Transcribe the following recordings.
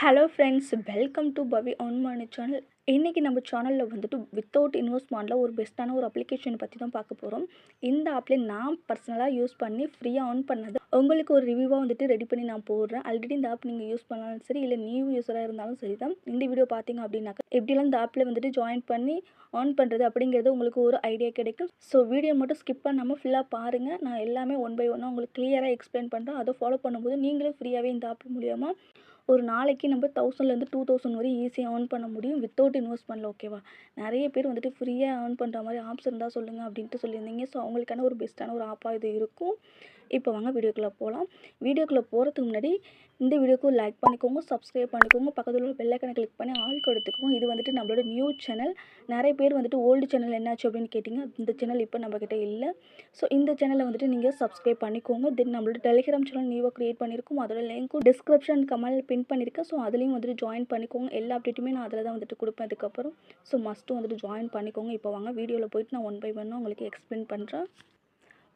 Hello friends welcome to Pavi on money channel இன்றைக்கி நம்ம சேனலில் வந்துட்டு வித்தவுட் இன்வெஸ்ட்மெண்ட்டில் ஒரு பெஸ்ட்டான ஒரு அப்ளிகேஷன் பற்றி தான் பார்க்க போகிறோம் இந்த ஆப்லேயே நான் பர்சனலாக யூஸ் பண்ணி ஃப்ரீயாக ஆன் பண்ணது. உங்களுக்கு ஒரு ரிவ்யூவாக வந்துட்டு ரெடி பண்ணி நான் போடுறேன். ஆல்ரெடி இந்த ஆப் நீங்கள் யூஸ் பண்ணாலும் சரி இல்லை நியூ யூஸராக இருந்தாலும் சரி தான். இந்த வீடியோ பார்த்தீங்க அப்படின்னாக்கா எப்படிலாம் இந்த ஆப்பில் வந்துட்டு ஜாயின் பண்ணி ஆன் பண்ணுறது அப்படிங்கிறது உங்களுக்கு ஒரு ஐடியா கிடைக்கும். ஸோ வீடியோ மட்டும் ஸ்கிப் பண்ணாமல் ஃபுல்லாக பாருங்கள் நான் எல்லாமே ஒன் பை ஒன்னாக உங்களுக்கு கிளியராக எக்ஸ்பிளைன் பண்ணுறேன் அதை ஃபாலோ பண்ணும்போது நீங்களும் ஃப்ரீயாகவே இந்த ஆப் மூலியமாக ஒரு நாளைக்கு நம்ம தௌசண்ட்லேருந்து டூ தௌசண்ட் வரை ஈஸியாக ஏர்ன் பண்ண முடியும் வித்தவுட் இன்வெஸ்ட்மெண்ட்டில் ஓகேவா நிறைய பேர் வந்துட்டு ஃப்ரீயாக ஏர்ன் பண்ணுற மாதிரி ஆப்ஸ் இருந்தால் சொல்லுங்கள் அப்படின்ட்டு சொல்லியிருந்தீங்க. ஸோ அவங்களுக்கான ஒரு பெஸ்ட்டான ஒரு ஆப்பாக இது இருக்கும். இப்போ வாங்க வீடியோக்குள்ளே போகலாம் வீடியோக்குள்ளே போகிறதுக்கு முன்னாடி இந்த வீடியோக்கு லைக் பண்ணிக்கோங்க சப்ஸ்கிரைப் பண்ணிக்கோங்க பக்கத்தில் உள்ள பெல்லைக்கனை கிளிக் பண்ணி ஆள் கொடுத்துக்கோங்க இது வந்துட்டு நம்மளோட நியூ சேனல் நிறைய பேர் வந்துட்டு ஓல்டு சேனல் என்னாச்சு அப்படின்னு கேட்டிங்க இந்த சேனல் இப்போ நம்மக்கிட்ட இல்லை. ஸோ இந்த சேனலை வந்துட்டு நீங்கள் சப்ஸ்கிரைப் பண்ணிக்கோங்க. தென் நம்மளோட டெலிகிராம் சேனல் நியூவாக க்ரியேட் பண்ணியிருக்கோம். அதோட லிங்க்கும் டிஸ்கிரிப்ஷன் கமெண்ட் பின் பண்ணியிருக்கேன். ஸோ அதுலேயும் வந்துட்டு ஜாயின் பண்ணிக்கோங்க. எல்லா அப்டேட்டுமே நான் அதில் தான் வந்துட்டு கொடுப்பேன் அதுக்கப்புறம். ஸோ மஸ்ட்டும் வந்துட்டு ஜாயின் பண்ணிக்கோங்க. இப்போ வாங்க வீடியோவில் போயிட்டு நான் ஒன் பை ஒன்னாக உங்களுக்கு எக்ஸ்பிளைன் பண்ணுறேன்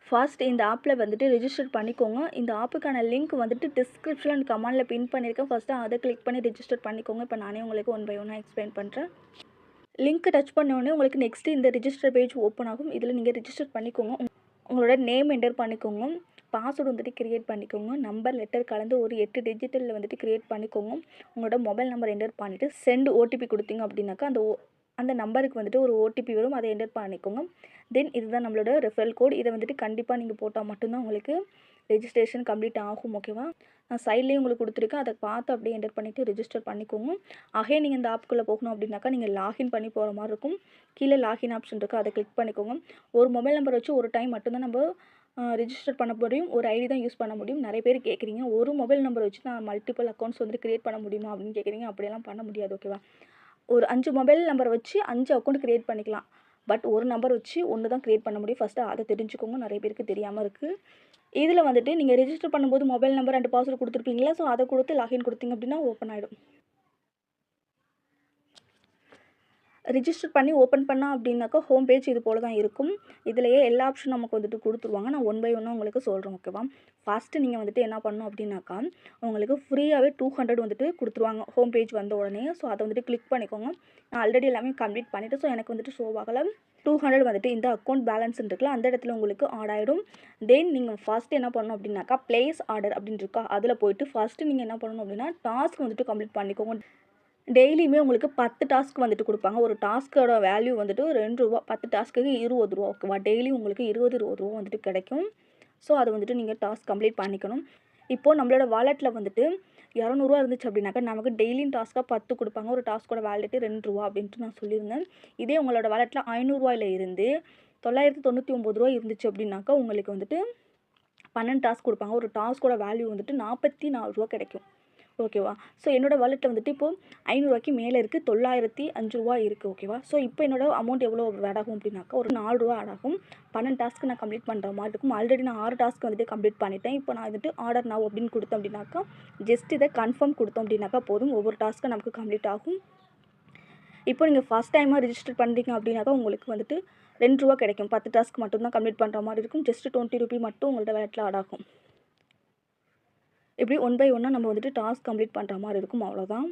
ஃபர்ஸ்ட் இந்த ஆப்பில் வந்துட்டு ரிஜிஸ்டர் பண்ணிக்கோங்க. இந்த ஆப்புக்கான லிங்க் வந்துட்டு டிஸ்கிரிப்ஷன் அண்ட் கமெண்டில் பின் பண்ணியிருக்கேன் ஃபஸ்ட்டு அதை கிளிக் பண்ணி ரிஜிஸ்டர் பண்ணிக்கோங்க. இப்போ நானே உங்களுக்கு ஒன் பை ஒன்னாக எக்ஸ்பிளைன் பண்ணுறேன் லிங்க் டச் பண்ண உடனே உங்களுக்கு நெக்ஸ்ட்டு இந்த ரிஜிஸ்டர் பேஜ் ஓப்பன் ஆகும். இதில் நீங்கள் ரிஜிஸ்டர் பண்ணிக்கோங்க. உங்களோட நேம் என்டர் பண்ணிக்கோங்க. பாஸ்வேர்டு வந்துட்டு க்ரியேட் பண்ணிக்கோங்க. நம்பர் லெட்டர் கலந்து ஒரு எட்டு டிஜிட்டலில் வந்துட்டு க்ரியேட் பண்ணிக்கோங்க. உங்களோட மொபைல் நம்பர் என்டர் பண்ணிவிட்டு சென்ட் ஓடிபி கொடுத்தீங்க அப்படின்னாக்கா அந்த ஓ அந்த நம்பருக்கு வந்துட்டு ஒரு ஓடிபி வரும். அதை என்டர் பண்ணிக்கோங்க. தென் இதுதான் நம்மளோட ரெஃபரல் கோட் இதை வந்துட்டு கண்டிப்பாக நீங்கள் போட்டால் மட்டும்தான் உங்களுக்கு ரெஜிஸ்ட்ரேஷன் கம்ப்ளீட் ஆகும் ஓகேவா நான் சைட்லேயும் உங்களுக்கு கொடுத்துருக்கேன். அதை பார்த்து அப்படியே என்டர் பண்ணிவிட்டு ரெஜிஸ்டர் பண்ணிக்கோங்க. அகே நீங்கள் இந்த ஆப்புக்குள்ளே போகணும் அப்படின்னாக்கா நீங்கள் லாகின் பண்ணி போகிற மாதிரி இருக்கும். கீழே லாகின் ஆப்ஷன் இருக்குது அதை கிளிக் பண்ணிக்கோங்க. ஒரு மொபைல் நம்பர் வச்சு ஒரு டைம் மட்டும்தான் நம்ம ரிஜிஸ்டர் பண்ண முடியும். ஒரு ஐடி தான் யூஸ் பண்ண முடியும். நிறைய பேர் கேட்குறீங்க ஒரு மொபைல் நம்பர் வச்சு நான் மல்டிபிள் அக்கௌண்ட்ஸ் வந்து க்ரியேட் பண்ண முடியுமா அப்படின்னு கேட்குறீங்க அப்படியெல்லாம் பண்ண முடியாது ஓகேவா ஒரு அஞ்சு மொபைல் நம்பர் வச்சு அஞ்சு அக்கௌண்ட் க்ரியேட் பண்ணிக்கலாம். பட் ஒரு நம்பர் வச்சு ஒன்று தான் க்ரியேட் பண்ண முடியும். ஃபஸ்ட்டு அதை தெரிஞ்சுக்கோங்க. நிறைய பேருக்கு தெரியாமல் இருக்குது இதில் வந்துட்டு நீங்கள் ரெஜிஸ்டர் பண்ணும்போது மொபைல் நம்பர் அண்ட் பாஸ்வேர்டு கொடுத்துருப்பீங்களா ஸோ அதை கொடுத்து லாகின் கொடுத்தீங்க அப்படின்னா ஓப்பன் ஆகிடும் ரிஜிஸ்டர் பண்ணி ஓப்பன் பண்ணால் அப்படின்னாக்கா ஹோம் பேஜ் இது போல் தான் இருக்கும். இதுலேயே எல்லா ஆப்ஷன் நமக்கு வந்துட்டு கொடுத்துருவாங்க. நான் ஒன் பை ஒன்னாக உங்களுக்கு சொல்கிறேன் ஓகேவா ஃபஸ்ட்டு நீங்கள் வந்துட்டு என்ன பண்ணணும் அப்படின்னாக்கா உங்களுக்கு ஃப்ரீயாகவே டூ ஹண்ட்ரட் வந்துட்டு கொடுத்துருவாங்க ஹோம் பேஜ் வந்த உடனே. ஸோ அதை வந்துட்டு கிளிக் பண்ணிக்கோங்க. நான் ஆல்ரெடி எல்லாமே கம்ப்ளீட் பண்ணிவிட்டு ஸோ எனக்கு வந்துட்டு ஷோ ஆகலை. டூ ஹண்ட்ரட் வந்துட்டு இந்த அக்கௌண்ட் பேலன்ஸ் இருக்குல்ல அந்த இடத்துல உங்களுக்கு ஆட் ஆகிடும் தென் நீங்கள் ஃபஸ்ட்டு என்ன பண்ணணும் அப்படின்னாக்கா ப்ளேஸ் ஆர்டர் அப்படின்னு இருக்கா அதில் போயிட்டு ஃபஸ்ட்டு நீங்கள் என்ன பண்ணணும் அப்படின்னா டாஸ்க் வந்துட்டு கம்ப்ளீட் பண்ணிக்கோங்க. டெய்லியுமே உங்களுக்கு பத்து டாஸ்க் வந்துட்டு கொடுப்பாங்க. ஒரு டாஸ்க்கோட வேல்யூ வந்துட்டு ரெண்டு ரூபா பத்து டாஸ்க்குக்கு இருபது ரூபா. ஓகேவா டெய்லி உங்களுக்கு இருபது இருபது ரூபா வந்துட்டு கிடைக்கும். ஸோ அதை வந்துட்டு நீங்கள் டாஸ்க் கம்ப்ளீட் பண்ணிக்கணும். இப்போது நம்மளோட வாலெட்டில் வந்துட்டு இரநூறுவா இருந்துச்சு அப்படின்னாக்கா நமக்கு டெய்லியும் டாஸ்க்காக பத்து கொடுப்பாங்க. ஒரு டாஸ்க்கோட வேலெட்டு ரெண்டு ரூபா அப்படின்ட்டு நான் சொல்லியிருந்தேன். இதே உங்களோட வாலெட்டில் ஐநூறுரூவாயில் இருந்து தொள்ளாயிரத்தி தொண்ணூற்றி ஒம்பது ரூபா இருந்துச்சு அப்படின்னாக்கா உங்களுக்கு வந்துட்டு பன்னெண்டு டாஸ்க் கொடுப்பாங்க. ஒரு டாஸ்க்கோட வேல்யூ வந்துட்டு நாற்பத்தி நாலு ரூபா கிடைக்கும். ஓகேவா ஸோ என்னோடய வாலெட்டில் வந்துட்டு இப்போது ஐநூறுரூவாய்க்கு மேலே இருக்குது தொள்ளாயிரத்தி அஞ்சு ரூபா இருக்குது ஓகேவா ஸோ இப்போ என்னோட அமௌண்ட் எவ்வளோ ஆட் ஆகும் அப்படின்னாக்கா ஒரு நாலு ரூபா ஆட் ஆகும். பன்னெண்டு டாஸ்க்கு நான் கம்ப்ளீட் பண்ணுற மாதிரி இருக்கும். ஆல்ரெடி நான் ஆறு டாஸ்க் வந்துட்டு கம்ப்ளீட் பண்ணிட்டேன். இப்போ நான் வந்துட்டு ஆர்டர் நான் அப்படின்னு கொடுத்தோம் அப்படின்னாக்கா ஜஸ்ட் இதை கன்ஃபார்ம் கொடுத்தோம் அப்படின்னாக்கா போதும். ஒவ்வொரு டாஸ்க்கும் நமக்கு கம்ப்ளீட் ஆகும். இப்போ நீங்கள் ஃபஸ்ட் டைமாக ரிஜிஸ்டர் பண்ணுறீங்க அப்படின்னாக்கா உங்களுக்கு வந்துட்டு ரெண்டு ரூபா கிடைக்கும். பத்து டாஸ்க் மட்டும்தான் கம்ப்ளீட் பண்ணுற மாதிரி இருக்கும். ஜஸ்ட் டுவெண்ட்டி ருபி மட்டும் உங்களோட வேலெட்டில் ஆட் ஆகும். இப்படி ஒன் பை ஒன்னாக நம்ம வந்துட்டு டாஸ்க் கம்ப்ளீட் பண்ணுற மாதிரி இருக்கும். அவ்வளோதான்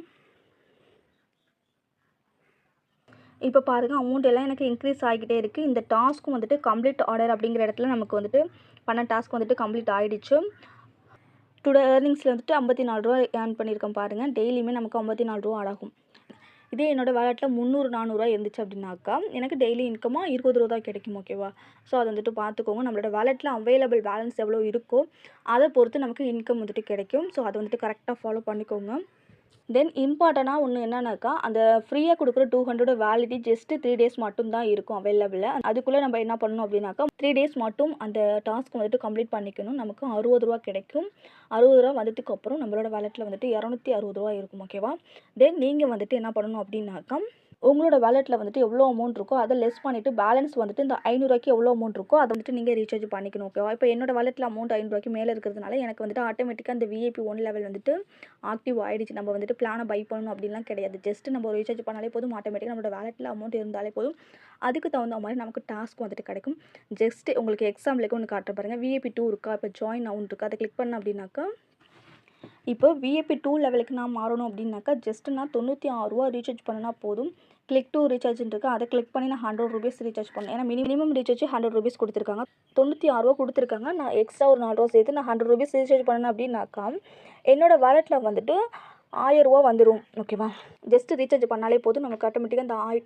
இப்போ பாருங்கள் அமௌண்ட் எல்லாம் எனக்கு இன்க்ரீஸ் ஆகிக்கிட்டே இருக்குது இந்த டாஸ்க்கும் வந்துட்டு கம்ப்ளீட் ஆர்டர் அப்படிங்கிற இடத்துல நமக்கு வந்துட்டு பண்ண டாஸ்க் வந்துட்டு கம்ப்ளீட் ஆகிடுச்சு டுடே ஏர்னிங்ஸில் வந்துட்டு ஐம்பத்தி நாலு ரூபா ஏர்ன் பண்ணியிருக்கேன் பாருங்கள் டெய்லியுமே நமக்கு ஐம்பத்தி நாலு ரூபா ஆடாகும் இதே என்னோடய வேலெட்டில் முந்நூறு நானூறுரூவா இருந்துச்சு அப்படின்னாக்கா எனக்கு டெய்லி இன்கமாக இருபது ரூபா தான் கிடைக்கும் ஓகேவா ஸோ அதை வந்துட்டு பார்த்துக்கோங்க. நம்மளோட வேலெட்டில் அவைலபிள் பேலன்ஸ் எவ்வளோ இருக்கோ அதை பொறுத்து நமக்கு இன்கம் வந்துட்டு கிடைக்கும். ஸோ அதை வந்துட்டு கரெக்டாக ஃபாலோ பண்ணிக்கோங்க. தென் இம்பார்ட்டனாக ஒன்று என்னன்னாக்கா அந்த ஃப்ரீயாக கொடுக்குற two hundred validity just three days மட்டும் தான் இருக்கும் அவைலபிளில் அதுக்குள்ளே நம்ம என்ன பண்ணணும் அப்படின்னாக்கா த்ரீ டேஸ் மட்டும் அந்த டாஸ்க் வந்துட்டு கம்ப்ளீட் பண்ணிக்கணும். நமக்கு அறுபது ரூபா கிடைக்கும். அறுபது ரூபா வந்ததுக்கு அப்புறம் நம்மளோட வேலெட்டில் வந்துட்டு இரநூத்தி அறுபது ரூபா இருக்கும் ஓகேவா தென் நீங்கள் வந்துட்டு என்ன பண்ணணும் அப்படின்னாக்கா உங்களோட வாலெட்டில் வந்துட்டு எவ்வளோ அமௌண்ட் இருக்கோ அதை லெஸ் பண்ணிவிட்டு பேலன்ஸ் வந்துட்டு இந்த ஐநூறுரூவாய்க்கு எவ்வளோ அமௌண்ட் இருக்கோ அதை வந்துட்டு நீங்கள் ரீசார்ஜ் பண்ணிக்கணும் ஓகேவா இப்போ என்னோட வாலெட்டில் அமௌண்ட் ஐநூறுரூவாய்க்கு மேலே இருக்கிறதுனால எனக்கு வந்துட்டு ஆட்டோமேட்டிக்காக அந்த விஐபி ஒன் லெவல் வந்துட்டு ஆக்டிவ் ஆகிடுச்சு நம்ம வந்துட்டு பிளானை பை பண்ணணும் அப்படின்லாம் கிடையாது. ஜஸ்ட் நம்ம ரீசார்ஜ் பண்ணாலே போதும் ஆட்டோமேட்டிக்காக நம்மளோட வாலெட்டில் அமௌண்ட் இருந்தாலே போதும். அதுக்கு தகுந்த மாதிரி நமக்கு டாஸ்க் வந்துட்டு கிடைக்கும். ஜஸ்ட் உங்களுக்கு எக்ஸாம்பிளுக்கு ஒன்று காட்டுற பாருங்கள் விஐபி டூ இருக்கா? இப்போ ஜாயின் அவுண்ட் இருக்கா? அதை கிளிக் பண்ண அப்படின்னாக்கா இப்போ விஏபி டூ லெவலுக்கு நான் மாறணும் அப்படின்னாக்கா ஜஸ்ட் நான் தொண்ணூற்றி ஆறு ரூபா ரீசார்ஜ் பண்ணினா போதும். கிளிக் டூ ரீசார்ஜ்னு இருக்குது அதை கிளிக் பண்ணி நான் ஹண்ட்ரட் ருபீஸ் ரீசார்ஜ் பண்ணேன். ஏன்னா மினிமம் ரீசார்ஜ் ஹண்ட்ரட் ருபீஸ் கொடுத்துருக்காங்க. தொண்ணூற்றி ஆறு ரூபா கொடுத்துருக்காங்க. நான் எக்ஸ்ட்ரா ஒரு நாலு ரூபா சேர்த்து நான் ஹண்ட்ரட் ருபீஸ் ரீசார்ஜ் பண்ணேன் அப்படின்னாக்கா என்னோட வாலெட்டில் வந்துட்டு ஆயிரரூவா வந்துடும் ஓகேவா ஜஸ்ட் ரீசார்ஜ் பண்ணாலே போதும். நமக்கு ஆட்டோமேட்டிக்காக அந்த ஆய்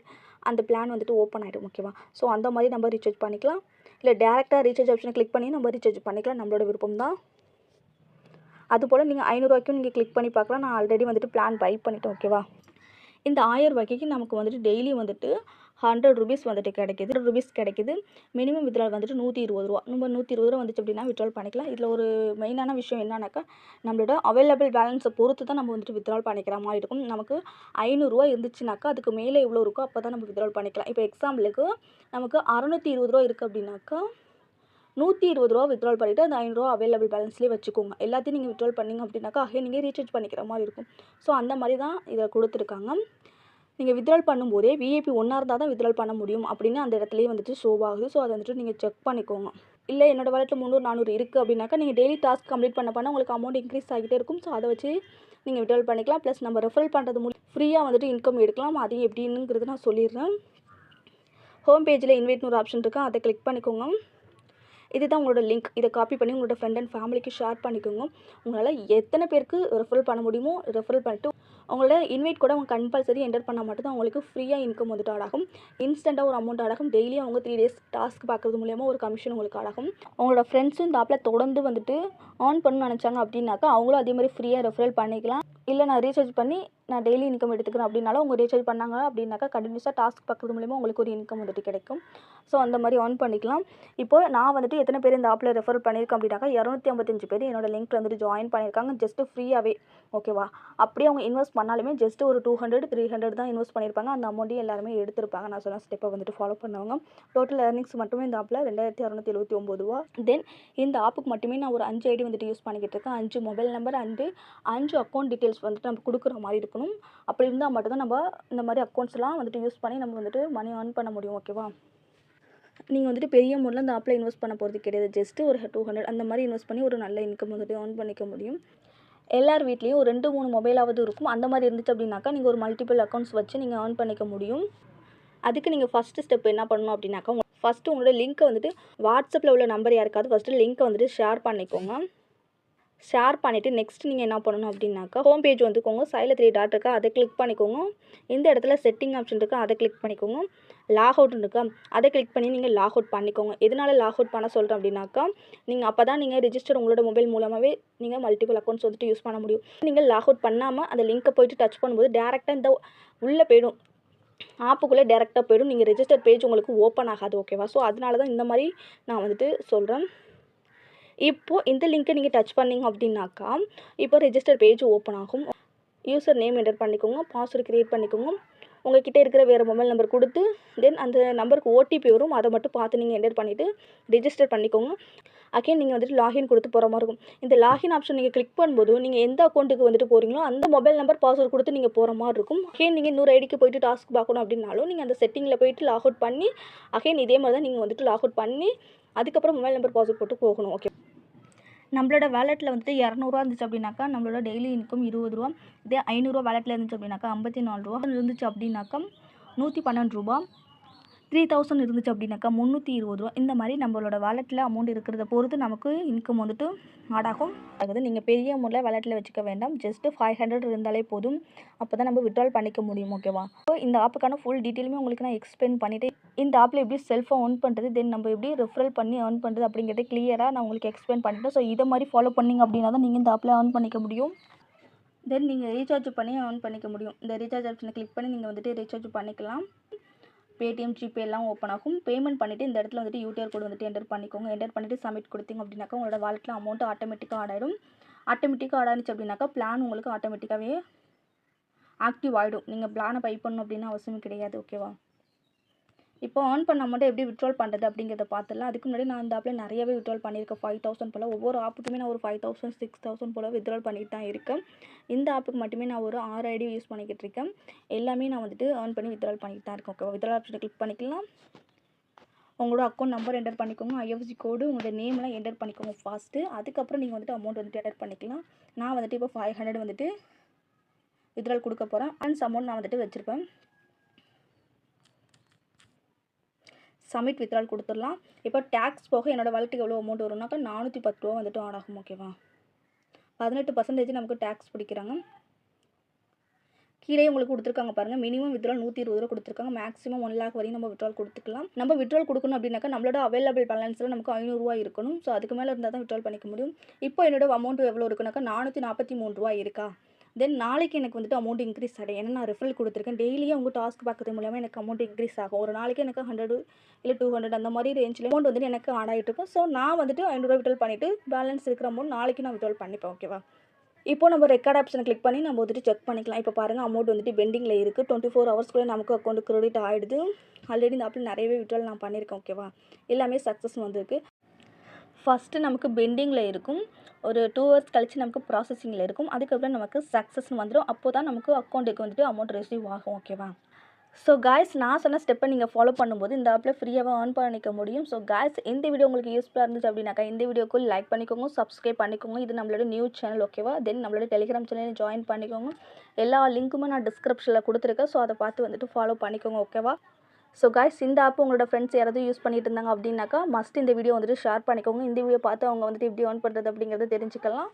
அந்த பிளான் வந்துட்டு ஓப்பன் ஆகிடும் ஓகேவா ஸோ அந்த மாதிரி நம்ம ரீசார்ஜ் பண்ணிக்கலாம். இல்லை டேரெக்டாக ரீசார்ஜ் ஆப்ஷனை கிளிக் பண்ணி நம்ம ரீசார்ஜ் பண்ணிக்கலாம். நம்மளோட விருப்பம் தான். அதுபோல் நீங்கள் ஐநூறுரூவாய்க்கும் நீங்கள் கிளிக் பண்ணி பார்க்கலாம். நான் ஆல்ரெடி வந்துட்டு பிளான் பை பண்ணிட்டேன். ஓகேவா இந்த ஆயிரம் ரூபாய்க்கு நமக்கு வந்துட்டு டெய்லி வந்துட்டு ஹண்ட்ரட் ருபீஸ் வந்துட்டு கிடைக்கிது. ருபீஸ் கிடைக்கிது. மினிமம் வித்ட்ரால் வந்துட்டு நூற்றி இருபது ரூபா. நம்ம நூற்றி இருபது ரூபா வந்துச்சு அப்படின்னா வித்ட்ரால் பண்ணிக்கலாம். இதில் ஒரு மெயினான விஷயம் என்னன்னாக்கா நம்மளோட அவைலபிள் பேலன்ஸை பொறுத்து தான் நம்ம வந்துட்டு வித்ட்ரால் பண்ணிக்கிற மாதிரி இருக்கும். நமக்கு ஐநூறுரூவா இருந்துச்சுனாக்கா அதுக்கு மேலே எவ்வளோ இருக்கோ அப்போ தான் நம்ம வித்ட்ரால் பண்ணிக்கலாம். இப்போ எக்ஸாம்பிளுக்கு நமக்கு அறநூற்றி இருபது ரூபா இருக்குது அப்படின்னாக்கா நூற்றி இருபது ரூபா வித்ட்ரால் பண்ணிவிட்டு அந்த ஐநூறுரூவா அவைலபிள் பேலன்ஸ்லேயே வச்சுக்கோங்க. எல்லாத்தையும் நீங்கள் வித்ட்ரால் பண்ணிங்க அப்படின்னாக்கா அகைன் நீங்கள் ரீசார்ஜ் பண்ணிக்கிற மாதிரி இருக்கும். ஸோ அந்த மாதிரி தான் இதை கொடுத்துருக்காங்க. நீங்கள் வித்ட்ரால் பண்ணும்போதே விஐபி ஒன்றா இருந்தால் தான் வித்ட்ரால் பண்ண முடியும் அப்படின்னு அந்த இடத்துலையே வந்துட்டு ஷோ ஆகுது. ஸோ அதை வந்துட்டு நீங்கள் செக் பண்ணிக்கோங்க. இல்லை என்னோட வாலெட்டில் முந்நூறு நானூறு இருக்குது அப்படின்னாக்கா நீங்கள் டெய்லி டாஸ்க் கம்ப்ளீட் பண்ண பண்ண உங்களுக்கு அமௌண்ட் இன்க்ரீஸ் ஆகிட்டே இருக்கும். ஸோ அதை வச்சு நீங்கள் வித்ட்ரால் பண்ணிக்கலாம். ப்ளஸ் நம்ம ரெஃபரல் பண்ணுறது மூலம் ஃப்ரீயாக வந்துட்டு இன்கம் எடுக்கலாம். அது எப்படின்னுங்கிறது நான் சொல்லிடுறேன். ஹோம் பேஜில் இன்வைட்னு ஒரு ஆப்ஷன் இருக்கா அதை கிளிக் பண்ணிக்கோங்க. இதுதான் உங்களோட லிங்க் இதை காப்பி பண்ணி உங்களோட ஃப்ரெண்ட் அண்ட் ஃபேமிலிக்கு ஷேர் பண்ணிக்கோங்க. உங்களால் எத்தனை பேருக்கு ரெஃபரல் பண்ண முடியுமோ ரெஃபரல் பண்ணிட்டு உங்களோட இன்வைட் கூட அவங்க கம்பல்சரி என்டர் பண்ணால் மட்டும்தான் உங்களுக்கு ஃப்ரீயாக இன்கம் வந்துட்டு ஆடாகும். இன்ஸ்டண்ட்டாக ஒரு அமௌண்ட் ஆடாகும். டெய்லியும் அவங்க த்ரீ டேஸ் டாஸ்க் பார்க்குறது மூலியமாக ஒரு கமிஷன் உங்களுக்கு ஆடாகும். உங்களோட ஃப்ரெண்ட்ஸும் இந்த ஆப்பில் தொடர்ந்து வந்துட்டு ஆன் பண்ணணும்னு நினச்சாங்க அப்படின்னாக்கா அவங்களும் அதே மாதிரி ஃப்ரீயாக ரெஃபரல் பண்ணிக்கலாம். இல்லை நான் ரீசார்ஜ் பண்ணி நான் டெய்லி இன்கம் எடுத்துக்கிறேன் அப்படின்னாலும் அவங்க ரீசார்ஜ் பண்ணாங்க அப்படின்னாக்கா கண்டினியூஸாக டாஸ்க் பார்க்குறது மூலிமா உங்களுக்கு ஒரு இன்கம் வந்துட்டு கிடைக்கும். ஸோ அந்த மாதிரி ஆன் பண்ணிக்கலாம். இப்போ நான் வந்துட்டு எத்தனை பேர் இந்த ஆப்பில் ரெஃபர் பண்ணியிருக்கேன் அப்படின்னாக்கா இரநூத்தி ஐம்பத்தஞ்சு பேர் என்னோட லிங்க்கில் வந்துட்டு ஜாயின் பண்ணியிருக்காங்க. ஜஸ்ட்டு ஃப்ரீயாகவே ஓகேவா அப்படியே அவங்க இன்வெஸ்ட் பண்ணாலுமே ஜஸ்ட் ஒரு டூ ஹண்ட்ரட் த்ரீ ஹண்ட்ரட் தான் இன்வெஸ்ட் பண்ணியிருப்பாங்க. அந்த அமௌண்ட்டையும் எல்லாருமே எடுத்திருப்பாங்க. நான் சொன்ன ஸ்டெப்பை வந்துட்டு ஃபாலோ பண்ணவங்க. டோட்டல் ஏர்னிங்ஸ் மட்டுமே இந்த ஆப்பில் ரெண்டாயிரத்தி இரநூத்தி எழுபத்தி ஒம்பது ரூபா தென் இந்த ஆப்புக்கு மட்டுமே நான் ஒரு அஞ்சு ஐடி வந்துட்டு யூஸ் பண்ணிக்கிட்டு இருக்கேன். அஞ்சு மொபைல் நம்பர் அண்டு அஞ்சு அக்கௌண்ட் டீட்டெயில்ஸ் வந்துட்டு நம்ம கொடுக்குற மாதிரி இருக்கும். இருக்கணும் அப்படி இருந்தால் மட்டும்தான் நம்ம இந்த மாதிரி அக்கௌண்ட்ஸ்லாம் வந்துட்டு யூஸ் பண்ணி நம்ம வந்துட்டு மணி ஏர்ன் பண்ண முடியும் ஓகேவா நீங்கள் வந்துட்டு பெரிய அமௌண்ட்டில் அந்த ஆப்பில் இன்வெஸ்ட் பண்ண போகிறது கிடையாது. ஜஸ்ட்டு ஒரு டூ ஹண்ட்ரட் அந்த மாதிரி இன்வெஸ்ட் பண்ணி ஒரு நல்ல இன்கம் வந்துட்டு ஏர்ன் பண்ணிக்க முடியும். எல்லார் வீட்லேயும் ஒரு ரெண்டு மூணு மொபைலாவது இருக்கும். அந்த மாதிரி இருந்துச்சு அப்படின்னாக்கா நீங்கள் ஒரு மல்டிபிள் அக்கௌண்ட்ஸ் வச்சு நீங்கள் ஏர்ன் பண்ணிக்க முடியும். அதுக்கு நீங்கள் ஃபஸ்ட்டு ஸ்டெப் என்ன பண்ணணும் அப்படின்னாக்கா ஃபஸ்ட்டு உங்களோட லிங்க்கை வந்துட்டு வாட்ஸ்அப்பில் உள்ள நம்பர் யாருக்காவது ஃபஸ்ட்டு லிங்க்கை வந்துட்டு ஷேர் பண்ணிக்கோங்க. ஷேர் பண்ணிவிட்டு நெக்ஸ்ட் நீங்கள் என்ன பண்ணணும் அப்படின்னாக்கா ஹோம் பேஜ் வந்துக்கோங்க. சைடில் த்ரீ டாட் இருக்கா அதை கிளிக் பண்ணிக்கோங்க. இந்த இடத்துல செட்டிங் ஆப்ஷன் இருக்கா அதை கிளிக் பண்ணிக்கோங்க. லாக் அவுட் இருக்கா அதை கிளிக் பண்ணி நீங்கள் லாக் அவுட் பண்ணிக்கோங்க. எதனால் லாக் அவுட் பண்ண சொல்கிறோம் அப்படின்னாக்கா நீங்கள் அப்போ தான் நீங்கள் ரிஜிஸ்டர் உங்களோட மொபைல் மூலமாகவே நீங்கள் மல்டிபிள் அக்கௌண்ட்ஸ் வந்துட்டு யூஸ் பண்ண முடியும். நீங்கள் லாக் அவுட் பண்ணாமல் அந்த லிங்க்கை போயிட்டு டச் பண்ணும்போது டேரெக்டாக இந்த உள்ளே போயிடும். ஆப்புக்குள்ளே டேரெக்டாக போயிடும். நீங்கள் ரெஜிஸ்டர் பேஜ் உங்களுக்கு ஓப்பன் ஆகாது ஓகேவா ஸோ அதனால தான் இந்த மாதிரி நான் வந்துட்டு சொல்கிறேன் இப்போது இந்த லிங்க்கை நீங்கள் டச் பண்ணிங்க அப்படின்னாக்கா இப்போ ரெஜிஸ்டர் பேஜ் ஓப்பன் ஆகும். யூசர் நேம் என்டர் பண்ணிக்கோங்க பாஸ்வேர்டு க்ரியேட் பண்ணிக்கோங்க. உங்கள்கிட்ட இருக்கிற வேறு மொபைல் நம்பர் கொடுத்து தென் அந்த நம்பருக்கு ஓடிபி வரும். அதை மட்டும் பார்த்து நீங்கள் என்டர் பண்ணிவிட்டு ரிஜிஸ்டர் பண்ணிக்கோங்க. அகைன் நீங்கள் வந்துட்டு லாகின் கொடுத்து போகிற மாதிரி இருக்கும். இந்த லாகின் ஆப்ஷன் நீங்கள் கிளிக் பண்ணும்போது நீங்கள் எந்த அக்கௌண்ட்டுக்கு வந்துட்டு போகிறீங்களோ அந்த மொபைல் நம்பர் பாஸ்வேர்டு கொடுத்து நீங்கள் போகிற மாதிரி இருக்கும். அகைன் நீங்கள் இன்னொரு ஐடிக்கு போயிட்டு டாஸ்க் பார்க்கணும் அப்படின்னாலும் நீங்கள் அந்த செட்டிங்கில் போயிட்டு லாக் அவுட் பண்ணி அகைன் இதே மாதிரி தான் நீங்கள் வந்துட்டு லாக் அவுட் பண்ணி அதுக்கப்புறம் மொபைல் நம்பர் பாஸ்வேர்ட் போட்டு போகணும். ஓகே நம்மளோட வேலெட்டில் வந்துட்டு இரநூறுவா இருந்துச்சு அப்படின்னாக்கா நம்மளோட டெய்லி இன்கம் இருபது ரூபா. இதே ஐநூறுரூவா வேலெட்டில் இருந்துச்சு அப்படின்னாக்கா ஐம்பத்தி நாலு ரூபா இருந்துச்சு அப்படின்னாக்கா நூற்றி பன்னெண்டு ரூபா. த்ரீ தௌசண்ட் இருந்துச்சு அப்படின்னாக்கா முந்நூற்றி இருபது ரூபா. இந்த மாதிரி நம்மளோட வேலெட்டில் அமௌண்ட் இருக்கிறத பொறுத்து நமக்கு இன்கம் வந்துட்டு ஆடாகும். ஆகுது நீங்கள் பெரிய அமௌண்ட்டில் வேலெட்டில் வச்சுக்க வேண்டாம். ஜஸ்ட்டு ஃபைவ் ஹண்ட்ரட் இருந்தாலே போதும். அப்போ தான் நம்ம விட்ரால் பண்ணிக்க முடியும் ஓகேவா ஸோ இந்த ஆப்புக்கான ஃபுல் டீட்டெயிலுமே உங்களுக்கு நான் எக்ஸ்பிளைன் பண்ணிவிட்டு இந்த ஆப்பில் எப்படி செல்ஃபாக ஆன் பண்ணுறது தென் நம்ம எப்படி ரெஃபரல் பண்ணி earn பண்ணுறது அப்படிங்கிறத கிளியராக நான் உங்களுக்கு எக்ஸ்பிளைன் பண்ணிட்டேன். ஸோ இதை மாதிரி ஃபாலோ பண்ணிங்க அப்படின்னா தான் நீங்கள் இந்த ஆப்பில் ஆன் பண்ணிக்க முடியும். தென் நீங்கள் ரீசார்ஜ் பண்ணி ஆன் பண்ணிக்க முடியும். இந்த ரீசார்ஜ் ஆப்ஷனை கிளிக் பண்ணி நீங்கள் வந்துட்டு ரீசார்ஜ் பண்ணிக்கலாம். பேடிஎம் ஜிபே எல்லாம் ஓப்பன் ஆகும். பேமெண்ட் பண்ணிவிட்டு இந்த இடத்துல வந்துட்டு யூடிஆர் கோடு வந்துட்டு என்டர் பண்ணிக்கோங்க. என்டர் பண்ணிவிட்டு சப்மிட் கொடுத்தீங்க அப்படின்னாக்கா உங்களோட வாலெட்டில் அமௌண்ட் ஆட்டோமேட்டிக்காக ஆட் ஆகிடும் ஆட்டோமேட்டிக்காக ஆட் ஆனிச்சு அப்படின்னாக்கா பிளான் உங்களுக்கு ஆட்டோமேட்டிக்காகவே ஆக்டிவ் ஆகிடும் நீங்கள் பிளானை பை பண்ணணும் அப்படின்னு அவசியம் கிடையாது ஓகேவா இப்போ ஆன் பண்ண அமௌண்ட்டை எப்படி விட்ரால் பண்ணுறது அப்படிங்கிறத பார்த்துடலாம். அதுக்கு முன்னாடி நான் இந்த ஆப்பில் நிறையவே விட்ரால் பண்ணியிருக்கேன். ஃபைவ் தௌசண்ட் போல். ஒவ்வொரு ஆப்புக்குமே நான் ஒரு ஃபைவ் தௌசண்ட் சிக்ஸ் தௌசண்ட் போல் வித்ரால் பண்ணிட்டு தான் இருக்கேன். இந்த ஆப்புக்கு மட்டுமே நான் ஒரு ஆறு ஐடி யூஸ் பண்ணிக்கிட்டு இருக்கேன். எல்லாமே நான் வந்துட்டு ஆன் பண்ணி வித்ட்ரால் பண்ணிட்டு தான் இருக்கேன். ஓகேவா வித்ரால் ஆப்ஷனை கிளிக் பண்ணிக்கலாம். உங்களோட அக்கௌண்ட் நம்பர் என்டர் பண்ணிக்கோங்க. ஐஎஃப்சி கோடு உங்களோட நேம்லாம் என்டர் பண்ணிக்கோங்க ஃபஸ்ட்டு அதுக்கப்புறம் நீங்கள் வந்துட்டு அமௌண்ட் வந்துட்டு என்டர் பண்ணிக்கலாம். நான் வந்துட்டு இப்போ ஃபைவ் ஹண்ட்ரட் வந்துட்டு வித்ரால் கொடுக்க போகிறேன் அண்ட் அமௌண்ட் நான் வந்துட்டு வச்சுருப்பேன். சப்மிட் வித்ட்ரால் கொடுத்துடலாம். இப்போ டேக்ஸ் போக என்னோடய வாலெட்டுக்கு எவ்வளோ அமௌண்ட் வரும்னாக்கா நானூற்றி பத்து ரூபா வந்துட்டு ஆட் ஆகும் ஓகேவா பதினெட்டு பர்சன்டேஜ் நமக்கு டேக்ஸ் பிடிக்கிறாங்க. கீழே உங்களுக்கு கொடுத்துருக்காங்க பாருங்கள் மினிமம் வித்ரால் நூற்றி இருபது ரூபா கொடுத்துருக்காங்க. மேக்ஸிமம் ஒன் லேக் வரையும் நம்ம விட்ரால் கொடுத்துக்கலாம். நம்ம வித்ட்ரால் கொடுக்கணும் அப்படின்னாக்கா நம்மளோட அவைலபிள் பேலன்ஸில் நமக்கு ஐநூறுரூவா இருக்கணும். ஸோ அதுக்கு மேலே இருந்தால் தான் விட்ரால் பண்ணிக்க முடியும். இப்போ என்னோட அமௌண்ட் எவ்வளோ இருக்குனாக்கா நானூற்றி நாற்பத்தி மூணு ரூபா இருக்கா? தென் நாளைக்கு எனக்கு வந்துட்டு அமௌண்ட் இன்க்ரீஸ் ஆகிடும் ஏன்னா நான் ரெஃபரல் கொடுத்துருக்கேன். டெய்லியும் உங்கள் டாஸ்க் பார்க்கறது மூலமாக எனக்கு அமௌண்ட் இன்க்ரீஸ் ஆகும். ஒரு நாளைக்கு எனக்கு ஹண்ட்ரட் இல்லை டூ ஹண்ட்ரட் அந்த மாதிரி ரேஞ்சில் அமௌண்ட் வந்துட்டு எனக்கு ஆட் ஆகிட்டு இருக்கும். ஸோ நான் வந்துட்டு ஐநூறுரூவா விட்ரால் பண்ணிவிட்டு பேலன்ஸ் இருக்கிற அமௌண்ட் நாளைக்கு நான் விட்ரால் பண்ணிப்பேன் ஓகேவா இப்போ நம்ம ரெக்கார்ட் ஆப்ஷனை கிளிக் பண்ணி நம்ம வந்துட்டு செக் பண்ணிக்கலாம். இப்போ பாருங்கள் அமௌண்ட் வந்துட்டு பெண்டிங்கில் இருக்குது டுவெண்ட்டி ஃபோர் ஹவர்ஸ்க்குள்ளே நமக்கு அக்கௌண்ட் க்ரெடிட் ஆகிடுது ஆல்ரெடி இந்த ஆப்பில் நிறையவே விட்ரால் நான் பண்ணியிருக்கேன் ஓகேவா எல்லாமே சக்ஸஸ் வந்திருக்கு. ஃபஸ்ட்டு நமக்கு பெண்டிங்கில் இருக்கும். ஒரு டூ ஹவர்ஸ் கழித்து நமக்கு ப்ராசஸிங்கில் இருக்கும். அதுக்கப்புறம் நமக்கு சக்ஸஸ்னு வந்துடும் அப்போ தான் நமக்கு அக்கௌண்ட்டுக்கு வந்துட்டு அமௌண்ட் ரிசீவ் ஆகும் ஓகேவா ஸோ காய்ஸ் நான் சொன்ன ஸ்டெப்பை நீங்கள் ஃபாலோ பண்ணும்போது இந்த ஆப்பில் ஃப்ரீயாகவே ஏர்ன் பண்ணிக்க முடியும். ஸோ காய்ஸ் இந்த வீடியோ உங்களுக்கு யூஸ்ஃபுல்லாக இருந்துச்சு அப்படின்னாக்கா இந்த வீடியோக்கு லைக் பண்ணிக்கோங்க சப்ஸ்கிரைப் பண்ணிக்கோங்க. இது நம்மளோட நியூஸ் சேனல் ஓகேவா தென் நம்மளோட டெலிகிராம் சேனல் ஜாயின் பண்ணிக்கோங்க. எல்லா லிங்க்குமே நான் டிஸ்கிரிப்ஷனில் கொடுத்துருக்கேன். ஸோ அதை பார்த்து வந்துட்டு ஃபாலோ பண்ணிக்கோங்க ஓகேவா ஸோ காய்ஸ் இந்த ஆப் உங்களோட ஃப்ரெண்ட்ஸ் யாராவது யூஸ் பண்ணிட்டு இருந்தாங்க அப்படின்னாக்கா மஸ்ட் இந்த வீடியோ வந்துட்டு ஷேர் பண்ணிக்கோங்க. இந்த வீடியோ பார்த்து அவங்க வந்துட்டு எப்படி ஏர்ன் பண்ணுறது அப்படிங்கிறத தெரிஞ்சுக்கலாம்.